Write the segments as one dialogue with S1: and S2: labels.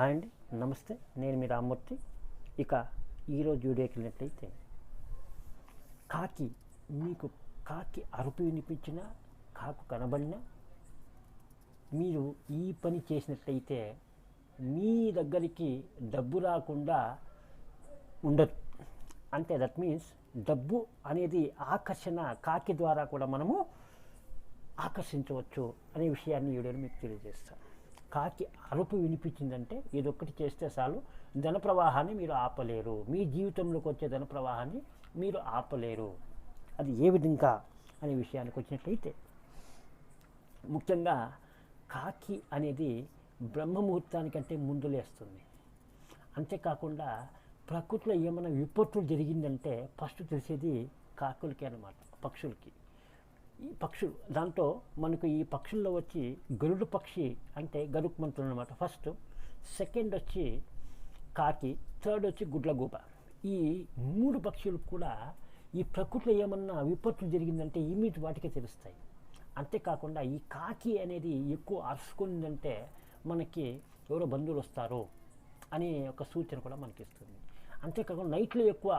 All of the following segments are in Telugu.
S1: హాయ్ అండి నమస్తే. నేను మీ రామ్మూర్తి. ఇక ఈరోజు వీడియోకి వెళ్ళినట్లయితే కాకి మీకు కాకి అరుపు వినిపించిన కాకు కనబడినా మీరు ఈ పని చేసినట్లయితే మీ దగ్గరికి డబ్బు రాకుండా ఉండదు. అంటే దట్ మీన్స్ డబ్బు అనేది ఆకర్షణ కాకి ద్వారా కూడా మనము ఆకర్షించవచ్చు అనే విషయాన్ని ఈ వీడియోలో మీకు తెలియజేస్తాను. కాకి అరుపు వినిపించిందంటే ఇదొక్కటి చేస్తే చాలు. ధన ప్రవాహాన్ని మీరు ఆపలేరు. మీ జీవితంలోకి వచ్చే ధన ప్రవాహాన్ని మీరు ఆపలేరు. అది ఏ విధంగా అనే విషయానికి వచ్చినట్లయితే ముఖ్యంగా కాకి అనేది బ్రహ్మముహూర్తానికంటే ముందు లేస్తుంది. అంతేకాకుండా ప్రకృతిలో ఏమైనా విపత్తులు జరిగిందంటే ఫస్ట్ తెలిసేది కాకులకి అన్నమాట పక్షులకి. ఈ పక్షులు దాంతో మనకు ఈ పక్షుల్లో వచ్చి గరుడు పక్షి అంటే గరుక్మంతులు అనమాట ఫస్ట్ సెకండ్ వచ్చి కాకి థర్డ్ వచ్చి గుడ్లగూబ ఈ మూడు పక్షులు కూడా ఈ ప్రకృతిలో ఏమన్నా విపత్తులు జరిగిందంటే ఇమీట్ వాటికే తెలుస్తాయి. అంతేకాకుండా ఈ కాకి అనేది ఎక్కువ అరుచుకుందంటే మనకి ఎవరో బంధువులు వస్తారు అనే ఒక సూచన కూడా మనకి ఇస్తుంది. అంతేకాకుండా నైట్లో ఎక్కువ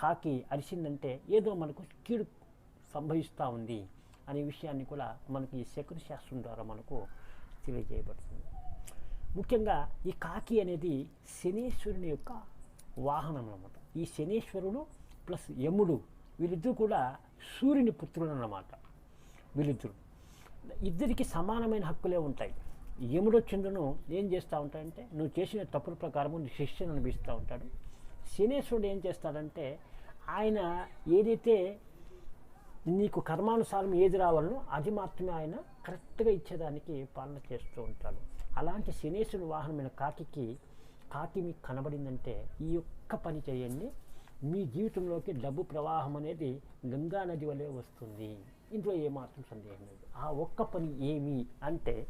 S1: కాకి అరిసిందంటే ఏదో మనకు కీడు సంభవిస్తూ ఉంది. అనే విషయాన్ని కూడా మనకి ఈ శకుని శాస్త్రం ద్వారా మనకు తెలియజేయబడుతుంది. ముఖ్యంగా ఈ కాకి అనేది శనీశ్వరుని యొక్క వాహనం అన్నమాట ఈ శనీశ్వరుడు ప్లస్ యముడు వీళ్ళిద్దరూ కూడా సూర్యుని పుత్రుడు అన్నమాట. వీళ్ళిద్దరు. ఇద్దరికి సమానమైన హక్కులే ఉంటాయి. యముడు చంద్రును ఏం చేస్తూ ఉంటాడంటే నువ్వు చేసిన తప్పుల ప్రకారము నీ శిక్షను అనిపిస్తూ ఉంటాడు. శనేశ్వరుడు ఏం చేస్తాడంటే ఆయన ఏదైతే నీకు కర్మానుసారం ఏది రావాలనో అది మాత్రమే ఆయన కరెక్ట్గా ఇచ్చేదానికి పాలన చేస్తూ ఉంటాడు. అలాంటి శనేశ్వరుడు వాహనమైన కాకికి కాకి మీకు కనబడిందంటే ఈ ఒక్క పని చేయండి. మీ జీవితంలోకి డబ్బు ప్రవాహం అనేది గంగా నది వలె వస్తుంది. ఇందులో ఏమాత్రం సందేహం లేదు. ఆ ఒక్క పని ఏమి అంటే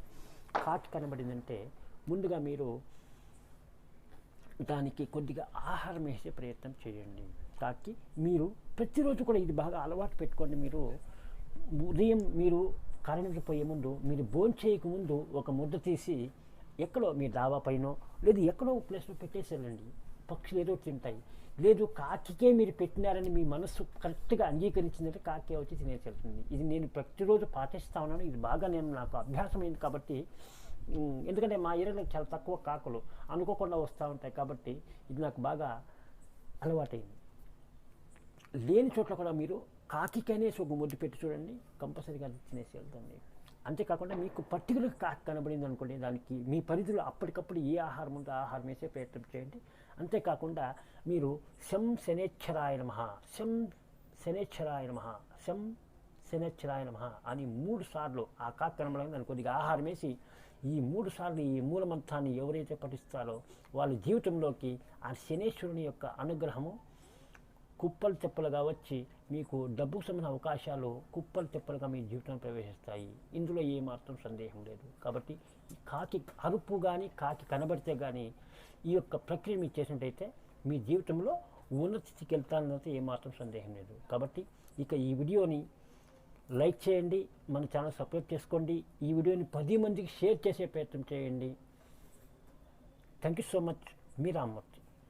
S1: కాకి కనబడిందంటే ముందుగా మీరు దానికి కొద్దిగా ఆహారం వేసే ప్రయత్నం చేయండి. కాకి మీరు ప్రతిరోజు కూడా ఇది బాగా అలవాటు పెట్టుకోండి. మీరు ఉదయం మీరు కరెంటు పోయే ముందు మీరు భోజనం చేయకముందు ఒక ముద్ద తీసి ఎక్కడో మీ డాబా పైన లేదు ఎక్కడో ప్లేస్లో పెట్టేసేయండి పక్షులు ఏదో తింటాయి. లేదు కాకికే మీరు పెట్టినారని మీ మనస్సు కరెక్ట్గా అంగీకరించిందంటే కాకి వచ్చి తినేసి వెళ్తుంది. ఇది నేను ప్రతిరోజు పాటిస్తా ఉన్నాను. ఇది బాగా నేను నాకు అభ్యాసమైంది కాబట్టి ఎందుకంటే మా ఏరియాలో చాలా తక్కువ కాకులు అనుకోకుండా వస్తూ ఉంటాయి కాబట్టి ఇది నాకు బాగా అలవాటైంది. లేని చోట్ల కూడా మీరు కాకికైనా ఒక ముద్దు పెట్టి చూడండి కంపల్సరీగా అది తినేసి వెళ్తుంది అంతేకాకుండా మీకు పర్టికులర్ కాకి కనబడింది అనుకోండి దానికి మీ పరిధిలో అప్పటికప్పుడు ఏ ఆహారం ఉందో ఆహారం వేసే ప్రయత్నం చేయండి. అంతేకాకుండా మీరు శం శనేశ్వరాయ నమ శం శనేశ్వరాయ నమ శం శనేశ్వరాయ నమ అని మూడు సార్లు ఆ కాకి కనబడింది అని కొద్దిగా ఆహారం వేసి ఈ మూడు సార్లు ఈ మూలమంత్రాన్ని ఎవరైతే పఠిస్తారో వాళ్ళ జీవితంలోకి ఆ శనేశ్వరుని యొక్క అనుగ్రహము కుప్పలు తెప్పలుగా వచ్చి మీకు డబ్బుకు సంబంధించిన అవకాశాలు కుప్పలు తెప్పలుగా మీ జీవితం ప్రవేశిస్తాయి. ఇందులో ఏమాత్రం సందేహం లేదు. కాబట్టి కాకి అరుపు కానీ కాకి కనబడితే కానీ ఈ యొక్క ప్రక్రియ మీరు చేసినట్టయితే మీ జీవితంలో ఉన్నత స్థితికి వెళ్తానన్నది ఏమాత్రం సందేహం లేదు. కాబట్టి ఇక ఈ వీడియోని లైక్ చేయండి మన ఛానల్ సబ్స్క్రైబ్ చేసుకోండి ఈ వీడియోని పది మందికి షేర్ చేసే ప్రయత్నం చేయండి. Thank you so much. Me Rammurthy